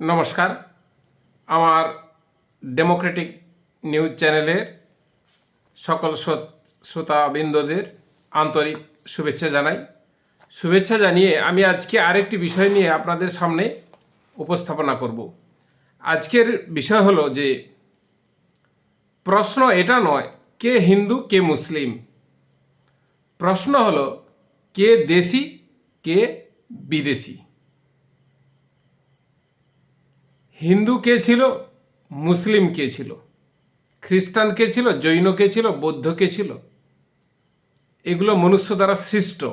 নমস্কার। আমার Democratic news চ্যানেলের সকল শ্রো- শ্রোতাবৃন্দদের আন্তরিক শুভেচ্ছা জানাই। শুভেচ্ছা জানিয়ে আমি আজকে আরেকটি বিষয় নিয়ে আপনাদের সামনে উপস্থাপনা করব। আজকের বিষয় হলো যে, প্রশ্ন এটা নয়, কে হিন্দু, কে মুসলিম। প্রশ্ন হলো, কে দেশি, কে বিদেশি। হিন্দু কে ছিল? মুসলিম কে ছিল? খ্রিস্টান কে ছিল? জৈন কে ছিল? বৌদ্ধ কে ছিল? এগুলো মনুষ্য দ্বারা সৃষ্ট।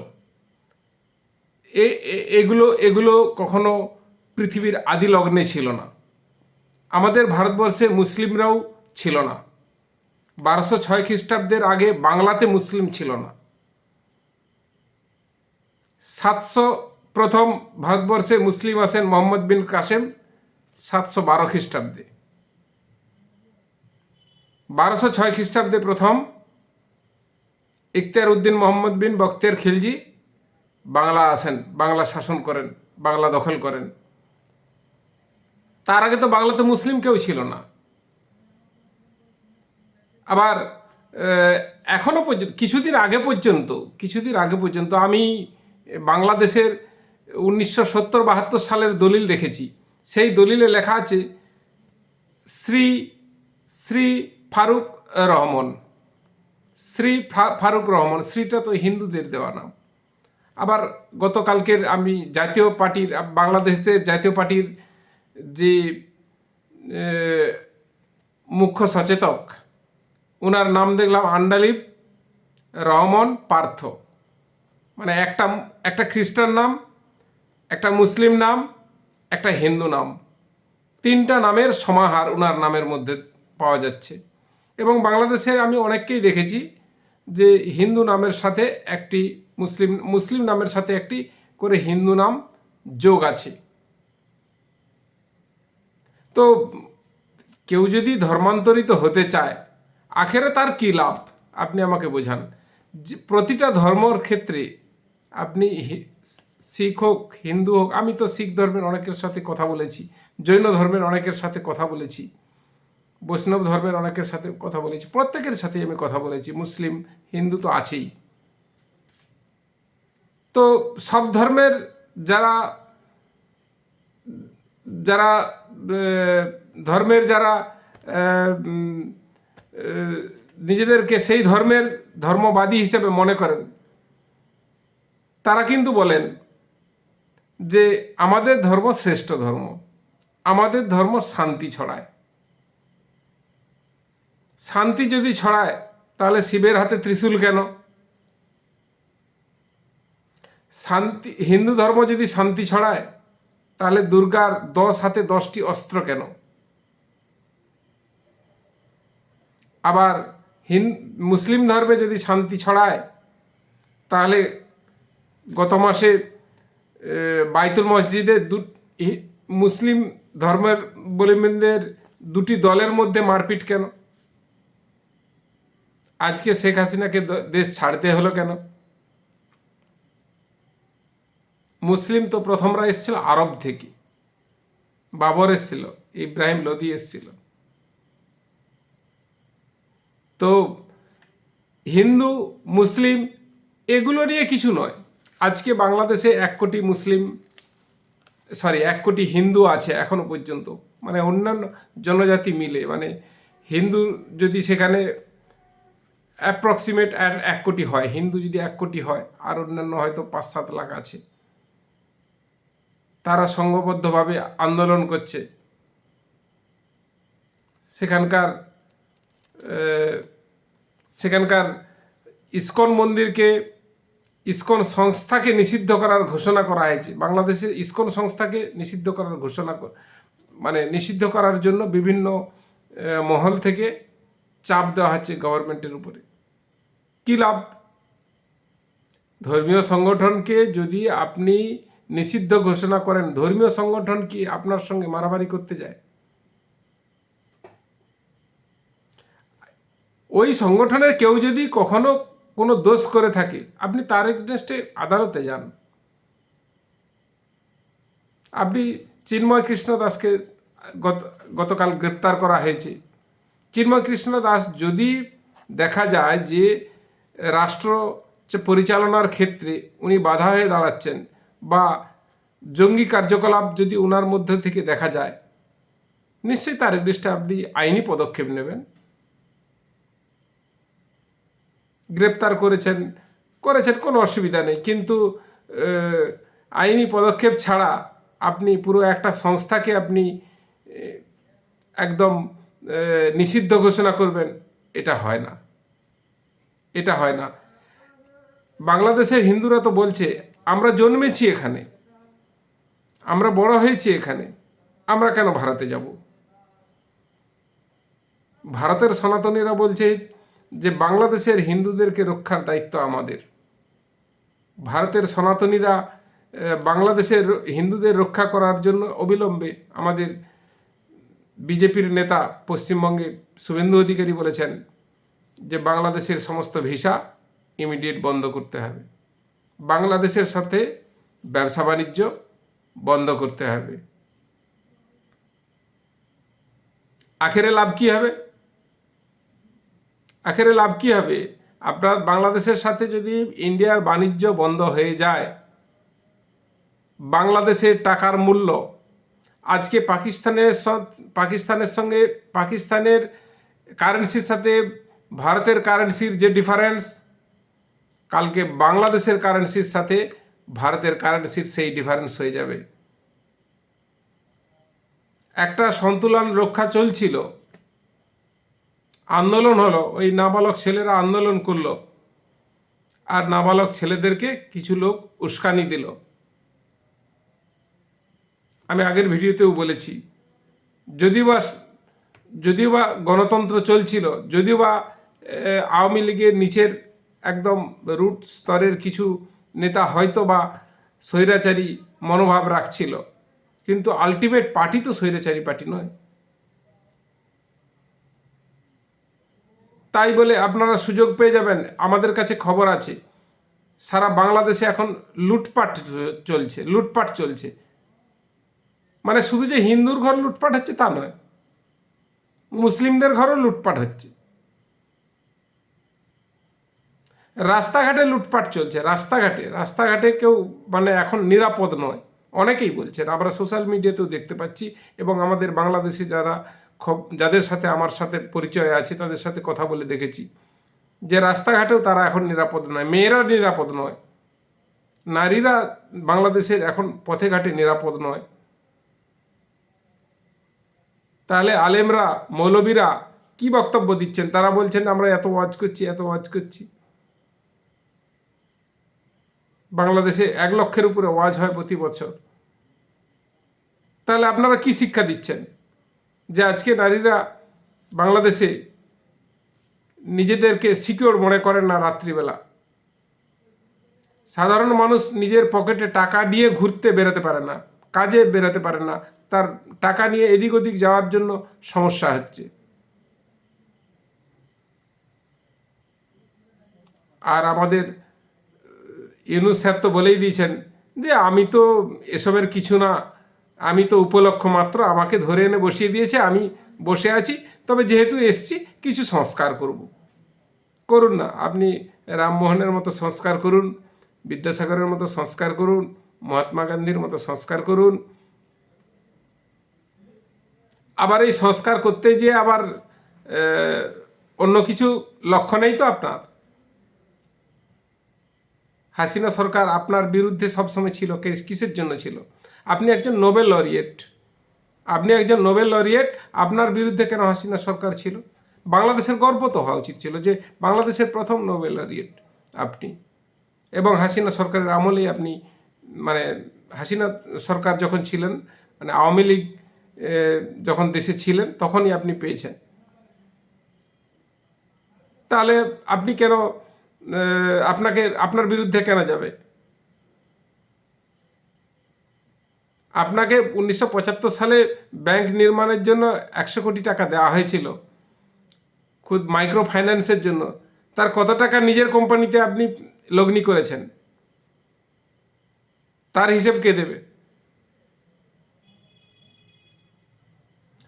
এগুলো এগুলো কখনো পৃথিবীর আদি লগ্নে ছিল না। আমাদের ভারতবর্ষে মুসলিমরাও ছিল না। বারোশো ছয় খ্রিস্টাব্দের আগে বাংলাতে মুসলিম ছিল না। সাতশো প্রথম ভারতবর্ষে মুসলিম আসেন মোহাম্মদ বিন কাসেম। সাতশো বারো খ্রিস্টাব্দে। বারোশো ছয় খ্রিস্টাব্দে প্রথম ইখতিয়ার উদ্দিন মোহাম্মদ বিন বক্তের খিলজি বাংলা আসেন বাংলা শাসন করেন বাংলা দখল করেন। তার আগে তো বাংলাতে মুসলিম কেউ ছিল না। আবার আহ, এখনও পর্যন্ত কিছুদিন আগে পর্যন্ত কিছুদিন আগে পর্যন্ত আমি বাংলাদেশের উনিশশো সত্তর বাহাত্তর সালের দলিল দেখেছি। সেই দলিলে লেখা আছে, শ্রী শ্রী ফারুক রহমান, শ্রী ফারুক রহমান, শ্রীটা তো হিন্দুদের দেওয়া নাম। আবার গতকালকের আমি জাতীয় পার্টির, বাংলাদেশের জাতীয় পার্টির যে মুখ্য সচেতক ওনার নাম দেখলাম আন্ডালিপ রহমান পার্থ। মানে একটা একটা খ্রিস্টান নাম, একটা মুসলিম নাম একটা হিন্দু নাম। তিনটা নামের সমাহার ওনার নামের মধ্যে পাওয়া যাচ্ছে। এবং বাংলাদেশে আমি অনেককেই দেখেছি যে হিন্দু নামের সাথে একটি মুসলিম মুসলিম নামের সাথে একটি করে হিন্দু নাম যোগ আছে। তো কেউ যদি ধর্মান্তরিত হতে চায়, আখেরে তার কী লাভ? আপনি আমাকে বোঝান। প্রতিটা ধর্মর ক্ষেত্রে আপনি শিখ হোক, হিন্দু হোক, আমি তো শিখ ধর্মের অনেকের সাথে কথা বলেছি, জৈন ধর্মের অনেকের সাথে কথা বলেছি, বৈষ্ণব ধর্মের অনেকের সাথে কথা বলেছি, প্রত্যেকের সাথেই আমি কথা বলেছি, মুসলিম, হিন্দু তো আছেই। তো সব ধর্মের যারা যারা ধর্মের যারা নিজেদেরকে সেই ধর্মের ধর্মবাদী হিসেবে মনে করেন, তারা কিন্তু বলেন যে আমাদের ধর্ম শ্রেষ্ঠ ধর্ম, আমাদের ধর্ম শান্তি ছড়ায়। শান্তি যদি ছড়ায়, তাহলে শিবের হাতে ত্রিশূল কেন? শান্তি, হিন্দু ধর্ম যদি শান্তি ছড়ায়, তাহলে দুর্গার দশ হাতে দশটি অস্ত্র কেন? আবার হিন, মুসলিম ধর্মে যদি শান্তি ছড়ায়, তাহলে গত মাসে বাইতুল মসজিদে দু মুসলিম ধর্মের বলিমেনদের দুটি দলের মধ্যে মারপিট কেন? আজকে শেখ হাসিনাকে দেশ ছাড়তে হলো কেন? মুসলিম তো প্রথমরা এসেছিল, আরব থেকে। বাবর এসেছিল, ইব্রাহিম লোদি এসেছিল। তো হিন্দু, মুসলিম, এগুলো নিয়ে কিছু নয়। আজকে বাংলাদেশে এক কোটি মুসলিম সরি এক কোটি হিন্দু আছে এখনও পর্যন্ত। মানে অন্যান্য জনজাতি মিলে মানে হিন্দু যদি সেখানে অ্যাপ্রক্সিমেট এক কোটি হয়, হিন্দু যদি এক কোটি হয়, আর অন্যান্য হয়তো পাঁচ, সাত লাখ আছে। তারা সংঘবদ্ধভাবে আন্দোলন করছে। সেখানকার সেখানকার ইস্কন মন্দিরকে ইসকন সংস্থাকে নিষিদ্ধ করার ঘোষণা করা হয়েছে। বাংলাদেশের ইসকন সংস্থাকে নিষিদ্ধ করার ঘোষণা মানে নিষিদ্ধ করার জন্য বিভিন্ন মহল থেকে চাপ দেওয়া হচ্ছে গভর্নমেন্টের উপরে। কী লাভ? ধর্মীয় সংগঠনকে যদি আপনি নিষিদ্ধ ঘোষণা করেন, ধর্মীয় সংগঠন কি আপনার সঙ্গে মারামারি করতে যায়? ওই সংগঠনের কেউ যদি কখনো কোনো দোষ করে থাকে, আপনি তার এগেনস্টে আদালতে যান। আপনি চিন্ময় কৃষ্ণ দাসকে গত, গতকাল গ্রেপ্তার করা হয়েছে। চিন্ময় কৃষ্ণ দাস যদি দেখা যায় যে রাষ্ট্র পরিচালনার ক্ষেত্রে উনি বাধা হয়ে দাঁড়াচ্ছেন বা জঙ্গি কার্যকলাপ যদি ওনার মধ্যে থেকে দেখা যায়, নিশ্চয়ই তার এগেস্টে আপনি আইনি পদক্ষেপ নেবেন। গ্রেপ্তার করেছেন করেছেন, কোনো অসুবিধা নেই। কিন্তু আইনি পদক্ষেপ ছাড়া আপনি পুরো একটা সংস্থাকে আপনি একদম নিষিদ্ধ ঘোষণা করবেন, এটা হয় না। এটা হয় না। বাংলাদেশের হিন্দুরা তো বলছে, আমরা জন্মেছি এখানে। আমরা বড় হয়েছি এখানে। আমরা কেন ভারতে যাব? ভারতের সনাতনীরা বলছে যে বাংলাদেশের হিন্দুদেরকে রক্ষার দায়িত্ব আমাদের। ভারতের সনাতনীরা বাংলাদেশের হিন্দুদের রক্ষা করার জন্য অবিলম্বে আমাদের বিজেপির নেতা পশ্চিমবঙ্গে শুভেন্দু অধিকারী বলেছেন যে বাংলাদেশের সমস্ত ভিসা ইমিডিয়েট বন্ধ করতে হবে। বাংলাদেশের সাথে ব্যবসা বাণিজ্য বন্ধ করতে হবে। আখেরে লাভ কি হবে? আখেরে লাভ কি হবে? আপনার বাংলাদেশের সাথে যদি ইন্ডিয়ার বাণিজ্য বন্ধ হয়ে যায় বাংলাদেশের টাকার মূল্য, আজকে পাকিস্তানের পাকিস্তানের সঙ্গে, পাকিস্তানের কারেন্সির সাথে ভারতের কারেন্সির যে ডিফারেন্স কালকে বাংলাদেশের কারেন্সির সাথে ভারতের কারেন্সির সেই ডিফারেন্স হয়ে যাবে। একটা সন্তুলন রক্ষা চলছিল। আন্দোলন হলো, ওই নাবালক ছেলেরা আন্দোলন করল। আর নাবালক ছেলেদেরকে কিছু লোক উস্কানি দিল। আমি আগের ভিডিওতেও বলেছি যদিও বা যদিও বা গণতন্ত্র চলছিল যদিও বা আওয়ামী লীগের নিচের একদম রুট স্তরের কিছু নেতা হয়তো বা স্বৈরাচারী মনোভাব রাখছিল, কিন্তু আলটিমেট পার্টি তো স্বৈরাচারী পার্টি নয়। তাই বলে আপনারা সুযোগ পেয়ে যাবেন। আমাদের কাছে খবর আছে। সারা বাংলাদেশে এখন লুটপাট চলছে লুটপাট চলছে। মানে শুধু যে হিন্দুর ঘর লুটপাট হচ্ছে তা নয়, মুসলিমদের ঘরও লুটপাট হচ্ছে। রাস্তাঘাটে লুটপাট চলছে, রাস্তাঘাটে রাস্তাঘাটে কেউ মানে এখন নিরাপদ নয়। অনেকেই বলছেন, আমরা সোশ্যাল মিডিয়াতেও দেখতে পাচ্ছি এবং আমাদের বাংলাদেশে যারা যাদের সাথে আমার সাথে পরিচয় আছে তাদের সাথে কথা বলে দেখেছি। যে রাস্তাঘাটেও তারা এখন নিরাপদ নয়, মেয়েরা নিরাপদ নয়, নারীরা বাংলাদেশের এখন পথে ঘাটে নিরাপদ নয়। তাহলে আলেমরা, মৌলবীরা কি বক্তব্য দিচ্ছেন? তারা বলছেন, আমরা এত ওয়াজ করছি, এত ওয়াজ করছি। বাংলাদেশে এক লক্ষের উপরে ওয়াজ হয় প্রতি বছর। তাহলে আপনারা কি শিক্ষা দিচ্ছেন? যে আজকে নারীরা বাংলাদেশে নিজেদেরকে সিকিওর মনে করেন না রাত্রিবেলা। সাধারণ মানুষ নিজের পকেটে টাকা নিয়ে ঘুরতে বেরোতে পারে না, কাজে বেরোতে পারে না, তার টাকা নিয়ে এদিক ওদিক যাওয়ার জন্য সমস্যা হচ্ছে। আর আমাদের, ইউনুস স্যার তো বলেই দিয়েছেন যে আমি তো এসবের কিছু না আমি তো উপলক্ষ মাত্র, আমাকে ধরে এনে বসিয়ে দিয়েছে, আমি বসে আছি। তবে যেহেতু এসছি, কিছু সংস্কার করব। করুন না, আপনি রামমোহনের মতো সংস্কার করুন, বিদ্যাসাগরের মতো সংস্কার করুন, মহাত্মা গান্ধীর মতো সংস্কার করুন। আবার এই সংস্কার করতে গিয়ে আবার অন্য কিছু লক্ষ্য নেই তো আপনার? হাসিনা সরকার আপনার বিরুদ্ধে সবসময় ছিল কিসের জন্য ছিল? আপনি একজন নোবেল লরিয়েট আপনি একজন নোবেল লরিয়েট আপনার বিরুদ্ধে কেন হাসিনা সরকার ছিল? বাংলাদেশের গর্ব তো হওয়া উচিত ছিল যে বাংলাদেশের প্রথম নোবেল লরিয়েট আপনি। এবং হাসিনা সরকারের আমলেই আপনি মানে হাসিনা সরকার যখন ছিলেন মানে আওয়ামী লীগ যখন দেশে ছিলেন, তখনই আপনি পেয়েছেন। তাহলে আপনি কেন আপনাকে, আপনার বিরুদ্ধে কেন যাবে? আপনাকে উনিশশো পঁচাত্তর সালে ব্যাংক নির্মাণের জন্য একশো কোটি টাকা দেওয়া হয়েছিল, খুদ মাইক্রো ফাইন্যান্সের জন্য। তার কত টাকা নিজের কোম্পানিতে আপনি লগ্নি করেছেন? তার হিসেব কে দেবে?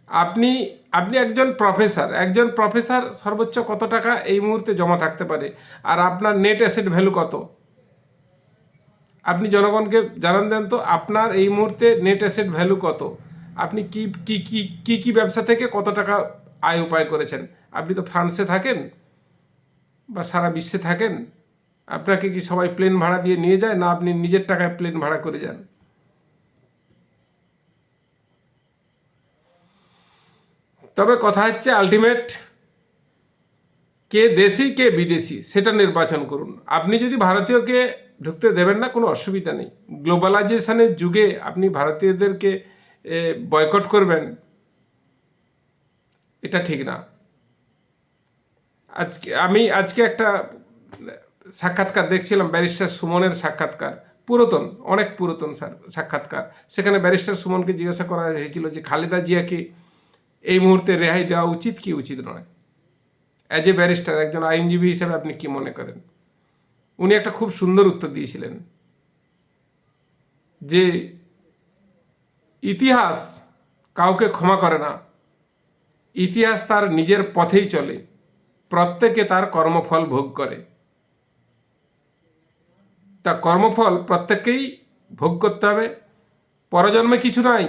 আপনি আপনি একজন প্রফেসর একজন প্রফেসর সর্বোচ্চ কত টাকা এই মুহূর্তে জমা থাকতে পারে? আর আপনার নেট অ্যাসেট ভ্যালু কত? আপনি জনগণকে জানান দেন তো, আপনার এই মুহূর্তে নেট অ্যাসেট ভ্যালু কত? আপনি কি কি কি কি কি ব্যবসা থেকে কত টাকা আয় উপায় করেছেন? আপনি তো ফ্রান্সে থাকেন বা সারা বিশ্বে থাকেন। আপনাকে কি সবাই প্লেন ভাড়া দিয়ে নিয়ে যায় না আপনি নিজের টাকায় প্লেন ভাড়া করে যান? তবে কথা হচ্ছে আলটিমেট কে দেশি, কে বিদেশি, সেটা নির্বাচন করুন। আপনি যদি ভারতীয়কে ঢুকতে দেবেন না, কোনো অসুবিধা নেই। গ্লোবালাইজেশনের যুগে আপনি ভারতীয়দেরকে বয়কট করবেন, এটা ঠিক না। আজকে, আমি আজকে একটা সাক্ষাৎকার দেখছিলাম, ব্যারিস্টার সুমনের সাক্ষাৎকার, পুরাতন, অনেক পুরাতন সাক্ষাৎকার। সেখানে ব্যারিস্টার সুমনকে জিজ্ঞাসা করা হয়েছিল যে, খালেদা জিয়াকে এই মুহূর্তে রেহাই দেওয়া উচিত কি উচিত নয়? অ্যাজ এ ব্যারিস্টার একজন আইনজীবী হিসেবে আপনি কি মনে করেন? উনি একটা খুব সুন্দর উত্তর দিয়েছিলেন যে ইতিহাস কাউকে ক্ষমা করে না। ইতিহাস তার নিজের পথেই চলে, প্রত্যেকে তার কর্মফল ভোগ করে। তা কর্মফল প্রত্যেককেই ভোগ করতে হবে, পরজন্মে কিছু নাই।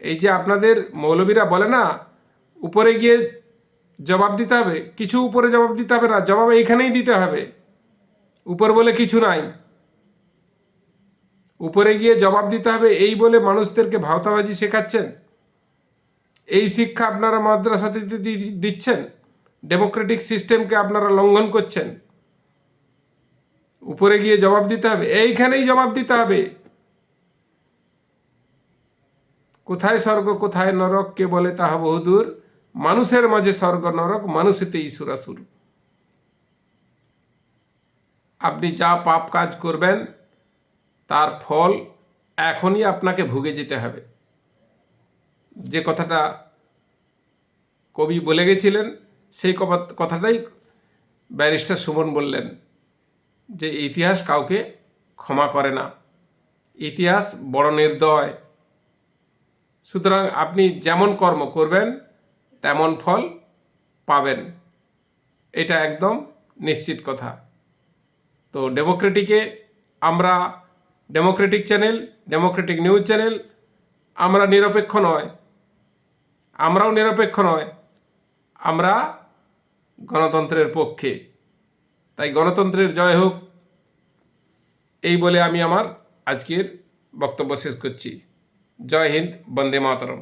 এই যে আপনাদের মৌলবীরা বলে না, উপরে গিয়ে জবাব দিতে হবে। কিছু উপরে জবাব দিতে হবে না, জবাব এইখানেই দিতে হবে। উপর বলে কিছু নাই। উপরে গিয়ে জবাব দিতে হবে, এই বলে মানুষদেরকে ভাওতাবাজি শেখাচ্ছেন? এই শিক্ষা আপনারা মাদ্রাসাতে দিচ্ছেন? ডেমোক্রেটিক সিস্টেমকে আপনারা লঙ্ঘন করছেন? উপরে গিয়ে জবাব দিতে হবে, এইখানেই জবাব দিতে হবে। কোথায় স্বর্গ, কোথায় নরক, কে বলে তাহা বহুদূর? মানুষের মাঝে স্বর্গ নরক, মানুষেতে ঈশ্বরাসুর আপনি যা পাপ কাজ করবেন, তার ফল এখনই আপনাকে ভুগে যেতে হবে। যে কথাটা কবি বলে গেছিলেন, সেই কথাটাই ব্যারিস্টার সুমন বললেন যে, ইতিহাস কাউকে ক্ষমা করে না। ইতিহাস বড় নির্দয়। সুতরাং আপনি যেমন কর্ম করবেন তেমন ফল পাবেন। এটা একদম নিশ্চিত কথা। তো ডেমোক্রেটিকে আমরা democratic channel, democratic news channel, আমরা নিরপেক্ষ নয়। আমরাও নিরপেক্ষ নয়। আমরা গণতন্ত্রের পক্ষে। তাই গণতন্ত্রের জয় হোক, এই বলে আমি আমার আজকের বক্তব্য শেষ করছি। জয় হিন্দ, বন্দে মাতরম।